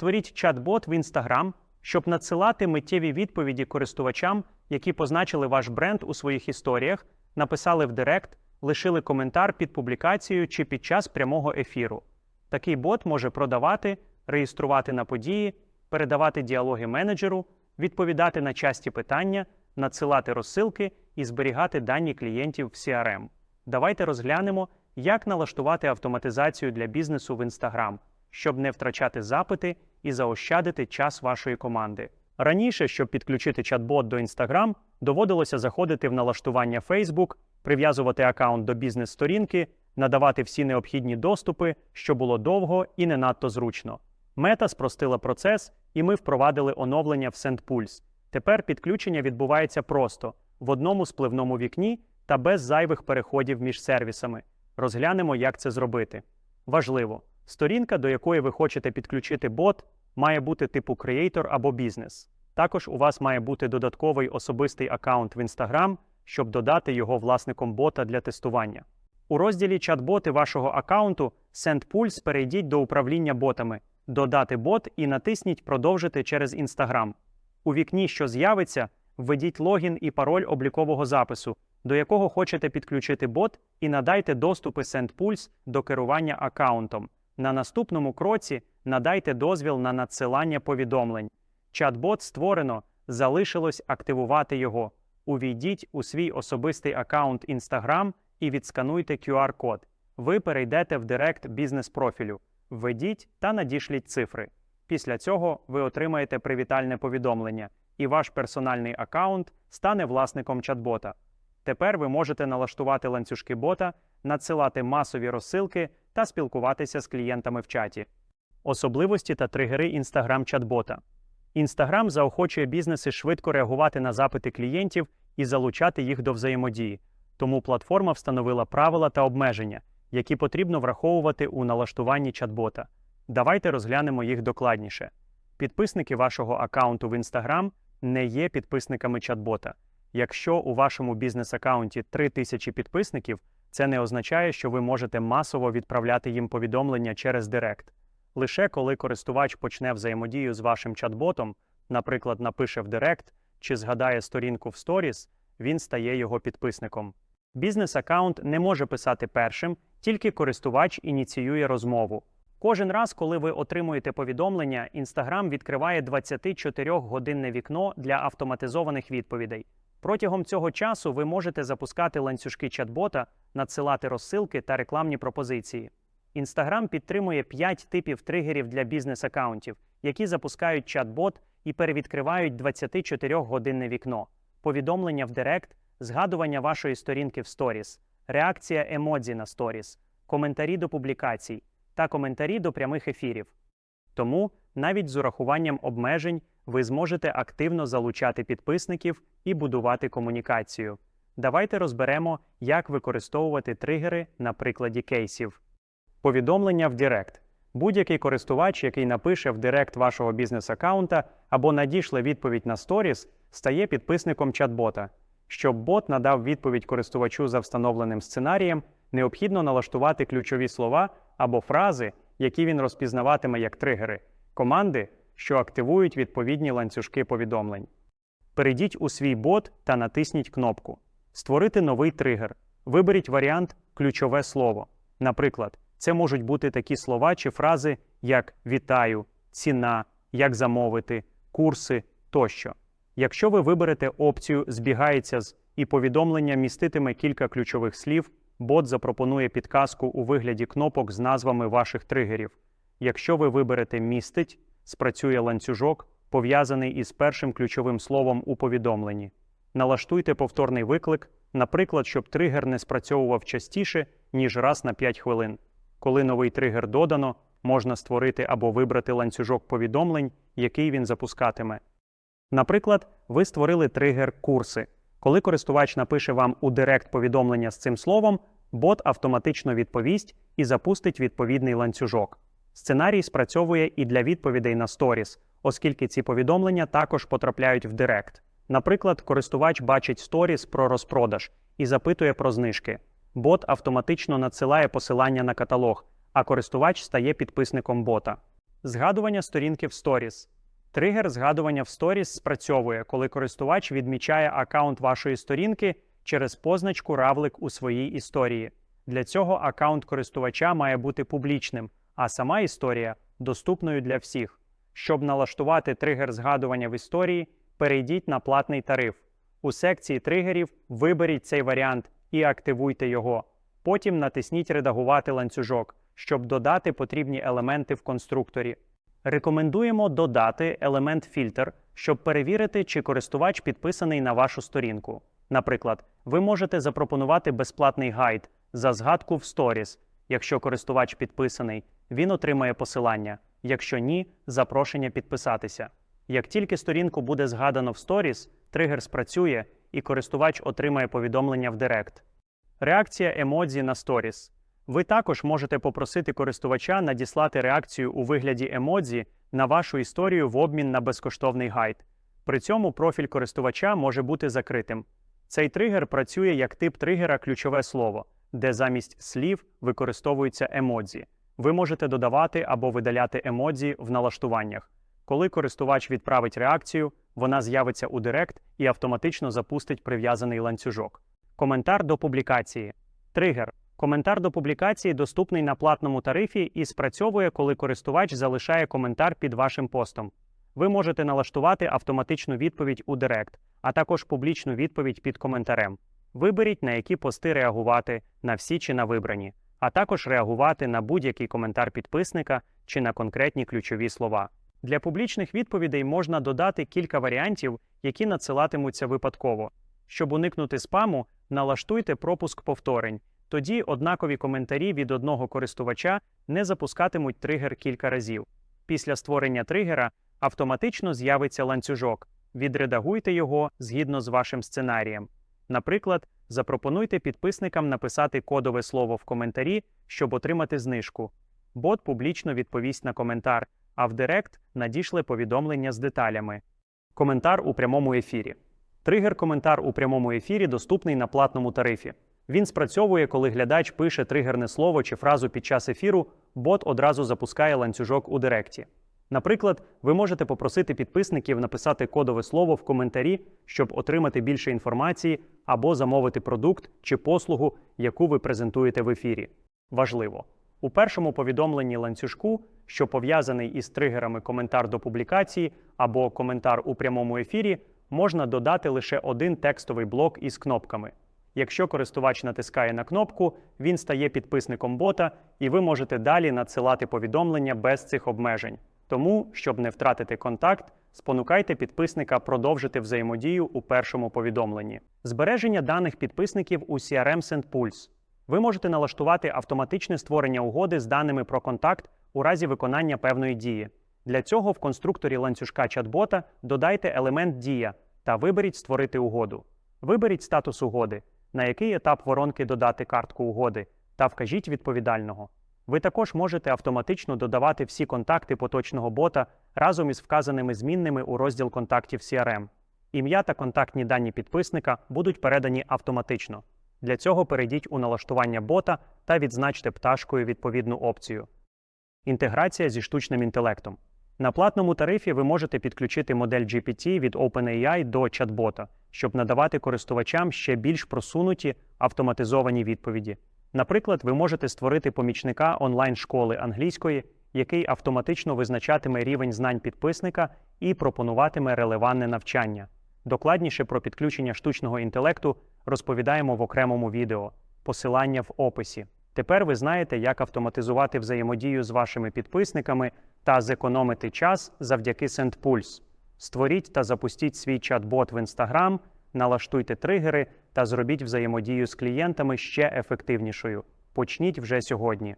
Створіть чат-бот в Instagram, щоб надсилати миттєві відповіді користувачам, які позначили ваш бренд у своїх історіях, написали в Директ, лишили коментар під публікацією чи під час прямого ефіру. Такий бот може продавати, реєструвати на події, передавати діалоги менеджеру, відповідати на часті питання, надсилати розсилки і зберігати дані клієнтів в CRM. Давайте розглянемо, як налаштувати автоматизацію для бізнесу в Instagram, щоб не втрачати запити і заощадити час вашої команди. Раніше, щоб підключити чат-бот до Instagram, доводилося заходити в налаштування Facebook, прив'язувати аккаунт до бізнес-сторінки, надавати всі необхідні доступи, що було довго і не надто зручно. Мета спростила процес, і ми впровадили оновлення в SendPulse. Тепер підключення відбувається просто в одному спливному вікні та без зайвих переходів між сервісами. Розглянемо, як це зробити. Важливо, сторінка, до якої ви хочете підключити бот, має бути типу Creator або бізнес. Також у вас має бути додатковий особистий аккаунт в Instagram, щоб додати його власником бота для тестування. У розділі Чат-боти вашого аккаунту SendPulse перейдіть до управління ботами, додати бот і натисніть Продовжити через Instagram. У вікні, що з'явиться, введіть логін і пароль облікового запису, до якого хочете підключити бот, і надайте доступи SendPulse до керування аккаунтом. На наступному кроці надайте дозвіл на надсилання повідомлень. Чат-бот створено, залишилось активувати його. Увійдіть у свій особистий аккаунт Instagram і відскануйте QR-код. Ви перейдете в Директ бізнес-профілю, введіть та надішліть цифри. Після цього ви отримаєте привітальне повідомлення, і ваш персональний аккаунт стане власником чат-бота. Тепер ви можете налаштувати ланцюжки бота, надсилати масові розсилки та спілкуватися з клієнтами в чаті. Особливості та тригери Instagram чат-бота. Instagram заохочує бізнеси швидко реагувати на запити клієнтів і залучати їх до взаємодії. Тому платформа встановила правила та обмеження, які потрібно враховувати у налаштуванні чат-бота. Давайте розглянемо їх докладніше. Підписники вашого аккаунту в Instagram не є підписниками чат-бота. Якщо у вашому бізнес-аккаунті 3000 підписників, це не означає, що ви можете масово відправляти їм повідомлення через Директ. Лише коли користувач почне взаємодію з вашим чат-ботом, наприклад, напише в Директ чи згадає сторінку в Stories, він стає його підписником. Бізнес-аккаунт не може писати першим, тільки користувач ініціює розмову. Кожен раз, коли ви отримуєте повідомлення, Instagram відкриває 24-годинне вікно для автоматизованих відповідей. Протягом цього часу ви можете запускати ланцюжки чат-бота, надсилати розсилки та рекламні пропозиції. Instagram підтримує 5 типів тригерів для бізнес-аккаунтів, які запускають чат-бот і перевідкривають 24-годинне вікно, повідомлення в Директ, згадування вашої сторінки в Stories, реакція емодзі на Stories, коментарі до публікацій та коментарі до прямих ефірів. Тому навіть з урахуванням обмежень ви зможете активно залучати підписників і будувати комунікацію. Давайте розберемо, як використовувати тригери на прикладі кейсів. Повідомлення в Директ. Будь-який користувач, який напише в Директ вашого бізнес-аккаунта або надішле відповідь на Stories, стає підписником чат-бота. Щоб бот надав відповідь користувачу за встановленим сценарієм, необхідно налаштувати ключові слова або фрази, які він розпізнаватиме як тригери, команди, що активують відповідні ланцюжки повідомлень. Перейдіть у свій бот та натисніть кнопку Створити новий тригер. Виберіть варіант Ключове слово. Наприклад, це можуть бути такі слова чи фрази, як вітаю, ціна, як замовити, курси тощо. Якщо ви виберете опцію Збігається з і повідомлення міститиме кілька ключових слів, бот запропонує підказку у вигляді кнопок з назвами ваших тригерів. Якщо ви виберете Містить, спрацює ланцюжок, пов'язаний із першим ключовим словом у повідомленні. Налаштуйте повторний виклик, наприклад, щоб тригер не спрацьовував частіше, ніж раз на 5 хвилин. Коли новий тригер додано, можна створити або вибрати ланцюжок повідомлень, який він запускатиме. Наприклад, ви створили тригер курси. Коли користувач напише вам у Директ повідомлення з цим словом, бот автоматично відповість і запустить відповідний ланцюжок. Сценарій спрацьовує і для відповідей на Stories, оскільки ці повідомлення також потрапляють в Директ. Наприклад, користувач бачить Stories про розпродаж і запитує про знижки. Бот автоматично надсилає посилання на каталог, а користувач стає підписником бота. Згадування сторінки в Stories. Тригер згадування в Stories спрацьовує, коли користувач відмічає аккаунт вашої сторінки через позначку равлик у своїй історії. Для цього аккаунт користувача має бути публічним, а сама історія доступною для всіх. Щоб налаштувати тригер згадування в історії, перейдіть на платний тариф. У секції тригерів виберіть цей варіант і активуйте його. Потім натисніть Редагувати ланцюжок, щоб додати потрібні елементи в конструкторі. Рекомендуємо додати елемент фільтр, щоб перевірити, чи користувач підписаний на вашу сторінку. Наприклад, ви можете запропонувати безплатний гайд за згадку в Stories. Якщо користувач підписаний, він отримає посилання. Якщо ні, запрошення підписатися. Як тільки сторінку буде згадано в Stories, тригер спрацює і користувач отримає повідомлення в Директ. Реакція емодзі на Stories. Ви також можете попросити користувача надіслати реакцію у вигляді емодзі на вашу історію в обмін на безкоштовний гайд. При цьому профіль користувача може бути закритим. Цей тригер працює як тип тригера ключове слово, де замість слів використовуються емодзі. Ви можете додавати або видаляти емодзі в налаштуваннях. Коли користувач відправить реакцію, вона з'явиться у Директ і автоматично запустить прив'язаний ланцюжок. Коментар до публікації. Тригер. Коментар до публікації доступний на платному тарифі і спрацьовує, коли користувач залишає коментар під вашим постом. Ви можете налаштувати автоматичну відповідь у Директ, а також публічну відповідь під коментарем. Виберіть, на які пости реагувати, на всі чи на вибрані, а також реагувати на будь-який коментар підписника чи на конкретні ключові слова. Для публічних відповідей можна додати кілька варіантів, які надсилатимуться випадково. Щоб уникнути спаму, налаштуйте пропуск повторень. Тоді однакові коментарі від одного користувача не запускатимуть тригер кілька разів. Після створення тригера автоматично з'явиться ланцюжок. Відредагуйте його згідно з вашим сценарієм. Наприклад, запропонуйте підписникам написати кодове слово в коментарі, щоб отримати знижку. Бот публічно відповість на коментар, а в Директ надішле повідомлення з деталями. Коментар у прямому ефірі. Тригер коментар у прямому ефірі доступний на платному тарифі. Він спрацьовує, коли глядач пише тригерне слово чи фразу під час ефіру, бот одразу запускає ланцюжок у Директі. Наприклад, ви можете попросити підписників написати кодове слово в коментарі, щоб отримати більше інформації або замовити продукт чи послугу, яку ви презентуєте в ефірі. Важливо. У першому повідомленні ланцюжку, що пов'язаний із тригерами коментар до публікації або коментар у прямому ефірі, можна додати лише один текстовий блок із кнопками. Якщо користувач натискає на кнопку, він стає підписником бота, і ви можете далі надсилати повідомлення без цих обмежень. Тому, щоб не втратити контакт, спонукайте підписника продовжити взаємодію у першому повідомленні. Збереження даних підписників у CRM SendPulse. Ви можете налаштувати автоматичне створення угоди з даними про контакт у разі виконання певної дії. Для цього в конструкторі ланцюжка чат-бота додайте елемент Дія та виберіть Створити угоду. Виберіть статус угоди, на який етап воронки додати картку угоди, та вкажіть відповідального. Ви також можете автоматично додавати всі контакти поточного бота разом із вказаними змінними у розділ контактів CRM. Ім'я та контактні дані підписника будуть передані автоматично. Для цього перейдіть у налаштування бота та відзначте пташкою відповідну опцію. Інтеграція зі штучним інтелектом. На платному тарифі ви можете підключити модель GPT від OpenAI до чат-бота, щоб надавати користувачам ще більш просунуті автоматизовані відповіді. Наприклад, ви можете створити помічника онлайн-школи англійської, який автоматично визначатиме рівень знань підписника і пропонуватиме релевантне навчання. Докладніше про підключення штучного інтелекту розповідаємо в окремому відео, посилання в описі. Тепер ви знаєте, як автоматизувати взаємодію з вашими підписниками та зекономити час завдяки SendPulse. Створіть та запустіть свій чат-бот в Instagram, налаштуйте тригери та зробіть взаємодію з клієнтами ще ефективнішою. Почніть вже сьогодні.